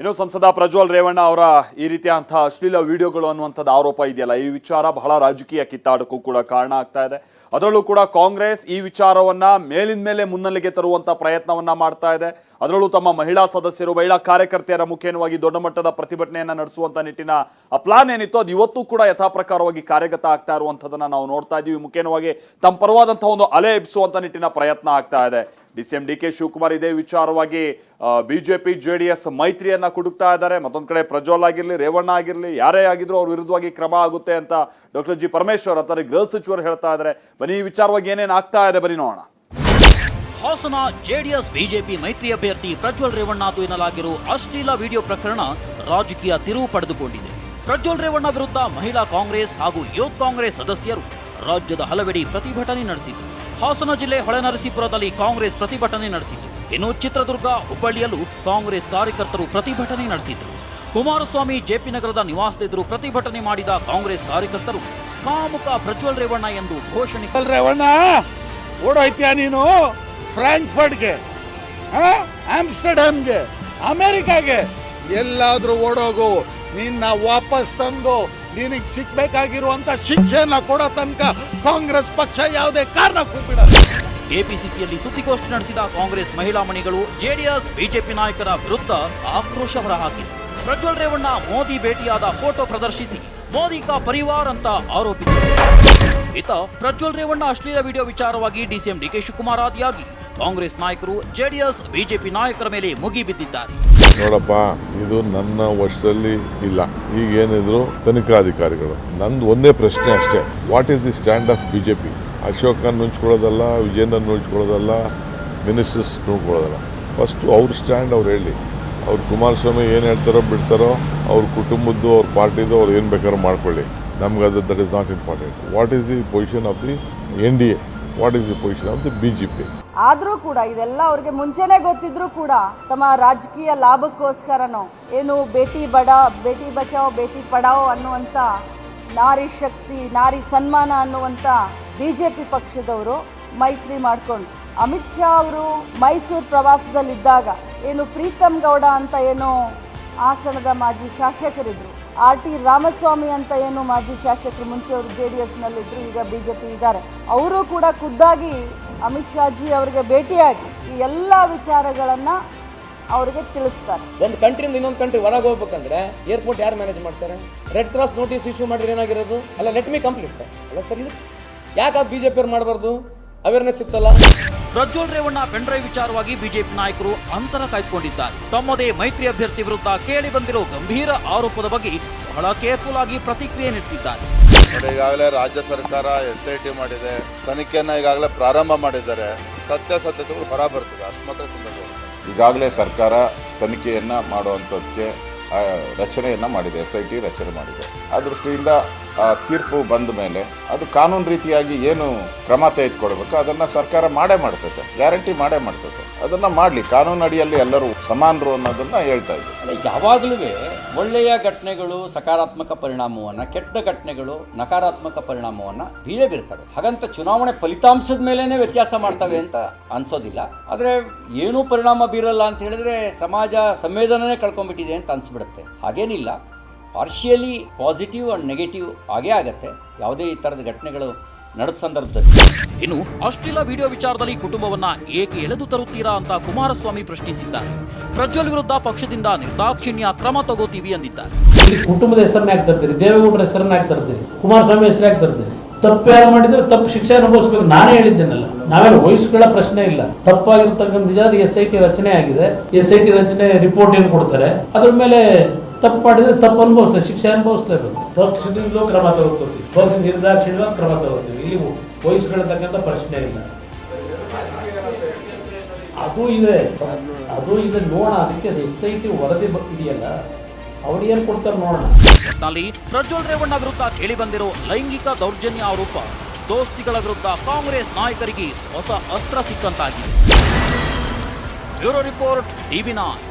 ಇನ್ನು ಸಂಸದ ಪ್ರಜ್ವಲ್ ರೇವಣ್ಣ ಅವರ ಈ ರೀತಿಯ ರೀತಿಯಂತಹ ಅಶ್ಲೀಲ ವಿಡಿಯೋಗಳು ಅನ್ನುವಂಥದ್ದು ಆರೋಪ ಇದೆಯಲ್ಲ, ಈ ವಿಚಾರ ಬಹಳ ರಾಜಕೀಯ ಕಿತ್ತಾಟಕ್ಕೂ ಕೂಡ ಕಾರಣ ಆಗ್ತಾ ಇದೆ. ಅದರಲ್ಲೂ ಕೂಡ ಕಾಂಗ್ರೆಸ್ ಈ ವಿಚಾರವನ್ನ ಮೇಲಿನ ಮೇಲೆ ಮುನ್ನೆಲೆಗೆ ತರುವಂತ ಪ್ರಯತ್ನವನ್ನ ಮಾಡ್ತಾ ಇದೆ. ಅದರಲ್ಲೂ ತಮ್ಮ ಮಹಿಳಾ ಸದಸ್ಯರು, ಮಹಿಳಾ ಕಾರ್ಯಕರ್ತೆಯರ ಮುಖೇನವಾಗಿ ದೊಡ್ಡ ಮಟ್ಟದ ಪ್ರತಿಭಟನೆಯನ್ನ ನಡೆಸುವಂತ ನಿಟ್ಟಿನ ಪ್ಲಾನ್ ಏನಿತ್ತು ಅದು ಇವತ್ತು ಕೂಡ ಯಥಾಪ್ರಕಾರವಾಗಿ ಕಾರ್ಯಗತ ಆಗ್ತಾ ಇರುವಂತದನ್ನ ನಾವು ನೋಡ್ತಾ ಇದೀವಿ. ಮುಖೇನವಾಗಿ ತಮ್ಮ ಪರವಾದಂತಹ ಒಂದು ಅಲೆ ಎಬ್ಬಿಸುವಂತ ನಿಟ್ಟಿನ ಪ್ರಯತ್ನ ಆಗ್ತಾ ಇದೆ. D C M D K Shivakumar ಇದೇ ವಿಚಾರವಾಗಿ ಬಿಜೆಪಿ ಜೆ ಡಿ ಎಸ್ ಮೈತ್ರಿಯನ್ನ ಕುಡುಕ್ತಾ ಇದ್ದಾರೆ. ಮತ್ತೊಂದು ಕಡೆ ಪ್ರಜ್ವಲ್ ಆಗಿರಲಿ, ರೇವಣ್ಣ ಆಗಿರಲಿ, ಯಾರೇ ಆಗಿದ್ರು ಅವ್ರ ವಿರುದ್ಧವಾಗಿ ಕ್ರಮ ಆಗುತ್ತೆ ಅಂತ ಡಾಕ್ಟರ್ ಜಿ ಪರಮೇಶ್ವರ್ ಅಥವಾ ಗೃಹ ಸಚಿವರು ಹೇಳ್ತಾ ಇದ್ದಾರೆ. ಬನ್ನಿ, ಈ ವಿಚಾರವಾಗಿ ಏನೇನು ಆಗ್ತಾ ಇದೆ ಬನ್ನಿ ನೋಡೋಣ. ಹಾಸನ ಜೆಡಿಎಸ್, ಬಿಜೆಪಿ ಮೈತ್ರಿ ಅಭ್ಯರ್ಥಿ ಪ್ರಜ್ವಲ್ ರೇವಣ್ಣ ಎನ್ನಲಾಗಿರುವ ಅಶ್ಲೀಲ ವಿಡಿಯೋ ಪ್ರಕರಣ ರಾಜಕೀಯ ತಿರುವು ಪಡೆದುಕೊಂಡಿದೆ. ಪ್ರಜ್ವಲ್ ರೇವಣ್ಣ ವಿರುದ್ಧ ಮಹಿಳಾ ಕಾಂಗ್ರೆಸ್ ಹಾಗೂ ಯೂತ್ ಕಾಂಗ್ರೆಸ್ ಸದಸ್ಯರು ರಾಜ್ಯದ ಹಲವೆಡೆ ಪ್ರತಿಭಟನೆ ನಡೆಸಿತು. ಹಾಸನ ಜಿಲ್ಲೆ ಹೊಳೆನರಸೀಪುರದಲ್ಲಿ ಕಾಂಗ್ರೆಸ್ ಪ್ರತಿಭಟನೆ ನಡೆಸಿತು. ಇನ್ನು ಚಿತ್ರದುರ್ಗ, ಹುಬ್ಬಳ್ಳಿಯಲ್ಲೂ ಕಾಂಗ್ರೆಸ್ ಕಾರ್ಯಕರ್ತರು ಪ್ರತಿಭಟನೆ ನಡೆಸಿದರು. ಕುಮಾರಸ್ವಾಮಿ ಜೆಪಿ ನಗರದ ನಿವಾಸದೆದುರು ಪ್ರತಿಭಟನೆ ಮಾಡಿದ ಕಾಂಗ್ರೆಸ್ ಕಾರ್ಯಕರ್ತರು ಕಾಮುಕ ಪ್ರಜ್ವಲ್ ರೇವಣ್ಣ ಎಂದು ಘೋಷಣೆ ರೇವಣ್ಣ, ಓಡೋಯ್ತೀಯ ನೀನು? ಫ್ರಾಂಕ್ಫರ್ಟ್ಗೆ ಆಮ್ಸ್ಟರ್ಡ್ಯಾಮ್ಗೆ ಅಮೆರಿಕಾಗೆ? ಎಲ್ಲಾದ್ರೂ ಓಡೋಗು, ನಿನ್ನ ವಾಪಸ್ ತಂದು ನಿನಗೆ ಸಿಗ್ಬೇಕಾಗಿರುವಂತ ಶಿಕ್ಷೆಯನ್ನ ಕೊಡೋ ತನಕ ಕಾಂಗ್ರೆಸ್ ಪಕ್ಷ ಯಾವುದೇ ಕಾರಣಕ್ಕೂ ಬಿಡ ಕೆಪಿಸಿಸಿಯಲ್ಲಿ ಸುದ್ದಿಗೋಷ್ಠಿ ನಡೆಸಿದ ಕಾಂಗ್ರೆಸ್ ಮಹಿಳಾ ಮಣಿಗಳು ಜೆಡಿಎಸ್, ಬಿಜೆಪಿ ನಾಯಕರ ವಿರುದ್ಧ ಆಕ್ರೋಶ ಹೊರಹಾಕಿದೆ. ಪ್ರಜ್ವಲ್ ರೇವಣ್ಣ ಮೋದಿ ಭೇಟಿಯಾದ ಫೋಟೋ ಪ್ರದರ್ಶಿಸಿ, ಮೋದಿ ಕಾ ಪರಿವಾರ್ ಅಂತ ಆರೋಪಿಸಿದರು. ಇತ ಪ್ರಜ್ವಲ್ ರೇವಣ್ಣ ಅಶ್ಲೀಲ ವಿಡಿಯೋ ವಿಚಾರವಾಗಿ ಡಿಸಿಎಂ ಡಿಕೆ ಶಿವಕುಮಾರ್ ಆದಿಯಾಗಿ ಕಾಂಗ್ರೆಸ್ ನಾಯಕರು ಜೆಡಿಎಸ್, ಬಿಜೆಪಿ ನಾಯಕರ ಮೇಲೆ ಮುಗಿಬಿದ್ದಿದ್ದಾರೆ ನೋಡಪ್ಪ, ಇದು ನನ್ನ ವಶದಲ್ಲಿ ಇಲ್ಲ. ಈಗ ಏನಿದ್ರು ತನಿಖಾಧಿಕಾರಿಗಳು. ನಂದು ಒಂದೇ ಪ್ರಶ್ನೆ ಅಷ್ಟೇ. What is the stand of B J P Ashokan ನುಂಚ್ಕೊಳ್ಳೋದಲ್ಲ ವಿಜಯನ ನುಂಚ್ಕೊಳ್ಳೋದಲ್ಲ ಮಿನಿಸ್ಟರ್ಸ್ ನುಂಚ್ಕೊಳ್ಳೋದಲ್ಲ ಫಸ್ಟು ಅವ್ರ ಸ್ಟ್ಯಾಂಡ್ ಅವ್ರು ಹೇಳಿ. ಅವ್ರು ಕುಮಾರಸ್ವಾಮಿ ಏನು ಹೇಳ್ತಾರೋ ಬಿಡ್ತಾರೋ, ಅವ್ರ ಕುಟುಂಬದ್ದು, ಅವ್ರ ಪಾರ್ಟಿದು ಅವ್ರು ಏನು ಬೇಕಾದ್ರೂ ಮಾಡ್ಕೊಳ್ಳಿ. ನಮ್ಗೆ ಅದು that is not important what is the position of the N D A what is ಆದರೂ ಕೂಡ ಇದೆಲ್ಲ ಅವ್ರಿಗೆ ಮುಂಚೆನೆ ಗೊತ್ತಿದ್ರು ಕೂಡ ತಮ್ಮ ರಾಜಕೀಯ ಲಾಭಕ್ಕೋಸ್ಕರನೋ ಏನು ಬೇಟಿ ಬಡ, ಬೇಟಿ ಬಚಾವ್, ಬೇಟಿ ಪಡಾವ್ ಅನ್ನುವಂಥ ನಾರಿ ಶಕ್ತಿ, ನಾರಿ ಸನ್ಮಾನ ಅನ್ನುವಂಥ ಬಿ ಜೆ ಪಿ ಪಕ್ಷದವರು ಮೈತ್ರಿ ಮಾಡಿಕೊಂಡು, ಅಮಿತ್ ಶಾ ಅವರು ಮೈಸೂರು ಪ್ರವಾಸದಲ್ಲಿದ್ದಾಗ ಏನು ಪ್ರೀತಮ್ ಗೌಡ ಅಂತ ಏನು ಹಾಸನದ ಮಾಜಿ ಶಾಸಕರಿದ್ದರು ಆರ್ ಟಿ ರಾಮಸ್ವಾಮಿ ಅಂತ ಏನು ಮಾಜಿ ಶಾಸಕರು ಮುಂಚೆ ಅವರು ಜೆ ಡಿ ಎಸ್ನಲ್ಲಿದ್ದರು ಈಗ ಬಿ ಜೆ ಪಿ ಇದ್ದಾರೆ. ಅವರು ಕೂಡ ಖುದ್ದಾಗಿ ಅಮಿತ್ ಶಾಜಿ ಅವರಿಗೆ ಭೇಟಿಯಾಗಿ ಈ ಎಲ್ಲ ವಿಚಾರಗಳನ್ನು ಅವರಿಗೆ ತಿಳಿಸ್ತಾರೆ. ಒಂದು ಕಂಟ್ರಿಯಿಂದ ಇನ್ನೊಂದು ಕಂಟ್ರಿ ಹೊರಗೆ ಹೋಗ್ಬೇಕಂದ್ರೆ ಏರ್ಪೋರ್ಟ್ ಯಾರು ಮ್ಯಾನೇಜ್ ಮಾಡ್ತಾರೆ? ರೆಡ್ ಕ್ರಾಸ್ ನೋಟಿಸ್ ಇಶ್ಯೂ ಮಾಡಿದ್ರೆ ಏನಾಗಿರೋದು? ಅಲ್ಲ ಲೆಟ್ ಮಿ ಕಂಪ್ಲೀಟ್ ಸರ್ ಅಲ್ಲ ಸರ್ ಇದು ಯಾಕೆ ಬಿ ಜೆ ಪಿಯವ್ರು ಮಾಡಬಾರ್ದು? ಅವೇರ್ನೆಸ್ ಇತ್ತಲ್ಲ? ಪ್ರಜ್ವಲ್ ರೇವಣ್ಣ ಪೆಂಡ್ರೈವ್ ವಿಚಾರವಾಗಿ ಬಿಜೆಪಿ ನಾಯಕರು ಅಂತರ ಕಾಯ್ದುಕೊಂಡಿದ್ದಾರೆ. ತಮ್ಮದೇ ಮೈತ್ರಿ ಅಭ್ಯರ್ಥಿ ವಿರುದ್ಧ ಕೇಳಿ ಬಂದಿರೋ ಗಂಭೀರ ಆರೋಪದ ಬಗ್ಗೆ ಬಹಳ ಕೇರ್ಫುಲ್ ಆಗಿ ಪ್ರತಿಕ್ರಿಯೆ ನೀಡುತ್ತಿದ್ದಾರೆ ನೋಡಿ ಈಗಾಗಲೇ ರಾಜ್ಯ ಸರ್ಕಾರ ಎಸ್ ಐ ಟಿ ಮಾಡಿದೆ. ತನಿಖೆಯನ್ನ ಈಗಾಗಲೇ ಪ್ರಾರಂಭ ಮಾಡಿದ್ದಾರೆ. ಸತ್ಯ ಸತ್ಯತೆಗಳು ಹೊರ ಬರ್ತದೆ. ಆತ್ಮಹತ್ಯೆ ಮಾತ್ರ ಸಂದರ್ಭ ಈಗಾಗಲೇ ಸರ್ಕಾರ ತನಿಖೆಯನ್ನ ಮಾಡುವಂಥದ್ದಕ್ಕೆ ರಚನೆಯನ್ನ ಮಾಡಿದೆ ಎಸ್ ಐ ಟಿ ರಚನೆ ಮಾಡಿದೆ. ಆ ದೃಷ್ಟಿಯಿಂದ ತೀರ್ಪು ಬಂದ ಮೇಲೆ ಅದು ಕಾನೂನು ರೀತಿಯಾಗಿ ಏನು ಕ್ರಮ ತೆಗೆದುಕೊಳ್ಬೇಕು, ಅದನ್ನು ಸರ್ಕಾರ ಮಾಡೇ ಮಾಡ್ತೈತೆ, ಗ್ಯಾರಂಟಿ ಮಾಡೇ ಮಾಡ್ತೈತೆ. ಅದನ್ನ ಮಾಡಲಿ. ಕಾನೂನು ಅಡಿಯಲ್ಲಿ ಎಲ್ಲರೂ ಸಮಾನರು ಅನ್ನೋದನ್ನ ಹೇಳ್ತಾ ಇದ್ದೀವಿ ಯಾವಾಗಲೂ ಒಳ್ಳೆಯ ಘಟನೆಗಳು ಸಕಾರಾತ್ಮಕ ಪರಿಣಾಮವನ್ನು, ಕೆಟ್ಟ ಘಟನೆಗಳು ನಕಾರಾತ್ಮಕ ಪರಿಣಾಮವನ್ನು ಬೀರೇ ಬೀರ್ತವೆ ಹಾಗಂತ ಚುನಾವಣೆ ಫಲಿತಾಂಶದ ಮೇಲೇ ವ್ಯತ್ಯಾಸ ಮಾಡ್ತವೆ ಅಂತ ಅನ್ಸೋದಿಲ್ಲ. ಆದರೆ ಏನೂ ಪರಿಣಾಮ ಬೀರಲ್ಲ ಅಂತ ಹೇಳಿದ್ರೆ ಸಮಾಜ ಸಂವೇದನೆ ಕಳ್ಕೊಂಡ್ಬಿಟ್ಟಿದೆ ಅಂತ ಅನ್ಸ್ಬಿಡುತ್ತೆ. ಹಾಗೇನಿಲ್ಲ. ಪಾರ್ಷಿಯಲಿ ಪಾಸಿಟಿವ್ ಆ್ಯಂಡ್ ನೆಗೆಟಿವ್ ಆಗೇ ಆಗತ್ತೆ. ಯಾವುದೇ ಈ ಥರದ ಘಟನೆಗಳು ನಡೆದ ಸಂದರ್ಭದಲ್ಲಿ. ಇನ್ನು ಅಶ್ಲೀಲ ವಿಡಿಯೋ ವಿಚಾರದಲ್ಲಿ ಕುಟುಂಬವನ್ನ ಏಕೆ ಎಳೆದು ತರುತ್ತೀರಾ ಅಂತ ಕುಮಾರಸ್ವಾಮಿ ಪ್ರಶ್ನಿಸಿದ್ದಾರೆ. ಪ್ರಜ್ವಲ್ ವಿರುದ್ಧ ಪಕ್ಷದಿಂದ ನಿರ್ದಾಕ್ಷಿಣ್ಯ ಕ್ರಮ ತಗೋತೀವಿ ಎಂದಿದ್ದಾರೆ ಇಲ್ಲಿ ಕುಟುಂಬದ ಹೆಸರನ್ನ ಯಾಕೆ ತರ್ತೀರಿ ದೇವೇಗೌಡರ ಹೆಸರನ್ನ ಯಾಕೆ ತರ್ತೀರಿ ಕುಮಾರಸ್ವಾಮಿ ಹೆಸರು ಯಾಕೆ ತರ್ತೀರಿ. ತಪ್ಪು ಯಾರು ಮಾಡಿದ್ರೆ ತಪ್ಪು ಶಿಕ್ಷೆ ಅನುಭವಿಸ್ಬೇಕು ನಾನೇ ಹೇಳಿದ್ದೇನಲ್ಲ. ನಾವೇನು ವಯಸ್ಸುಗಳ ಪ್ರಶ್ನೆ ಇಲ್ಲ. ತಪ್ಪಾಗಿರ್ತಕ್ಕಂಥ ನಿಜ ಎಸ್ ಐ ಟಿ ರಚನೆ ಆಗಿದೆ. ಎಸ್ ಐ ಟಿ ರಚನೆ ರಿಪೋರ್ಟ್ ಏನು ಕೊಡ್ತಾರೆ? ಅದ್ರ ಮೇಲೆ ತಪ್ಪು ಮಾಡಿದ್ರೆ ತಪ್ಪು ಅನುಭವಿಸ್ತಾರೆ ಶಿಕ್ಷೆ ಅನುಭವಿಸ್ಲೇಬೇಕು ಪಕ್ಷದಿಂದಲೂ ಕ್ರಮ ತಗೋತೀವಿ ಪಕ್ಷ ನಿರ್ದಾಕ್ಷಿಣ್ಯ ಕ್ರಮ ತಗೋತೀವಿ ಇಲ್ಲಿ ವಯಸ್ಸುಗಳತಕ್ಕಂಥ ಪ್ರಶ್ನೆ ಇಲ್ಲ. ಅದು ಇದೆ ಅದು ಇದೆ ನೋಡೋಣ. ಅದಕ್ಕೆ ಎಸ್ ಐ ಟಿ ವರದಿ ಇದೆಯಲ್ಲ ಅವ್ರು ಏನು ಕೊಡ್ತಾರೆ ನೋಡೋಣ. ಅಲ್ಲಿ ಪ್ರಜ್ವಲ್ ರೇವಣ್ಣ ವಿರುದ್ಧ ಕೇಳಿಬಂದಿರೋ ಲೈಂಗಿಕ ದೌರ್ಜನ್ಯ ಆರೋಪ. ದೋಸ್ತಿಗಳ ವಿರುದ್ಧ ಕಾಂಗ್ರೆಸ್ ನಾಯಕರಿಗೆ ಹೊಸ ಅಸ್ತ್ರ ಸಿಕ್ಕಂತಾಗಿದೆ. Bureau report TV nine.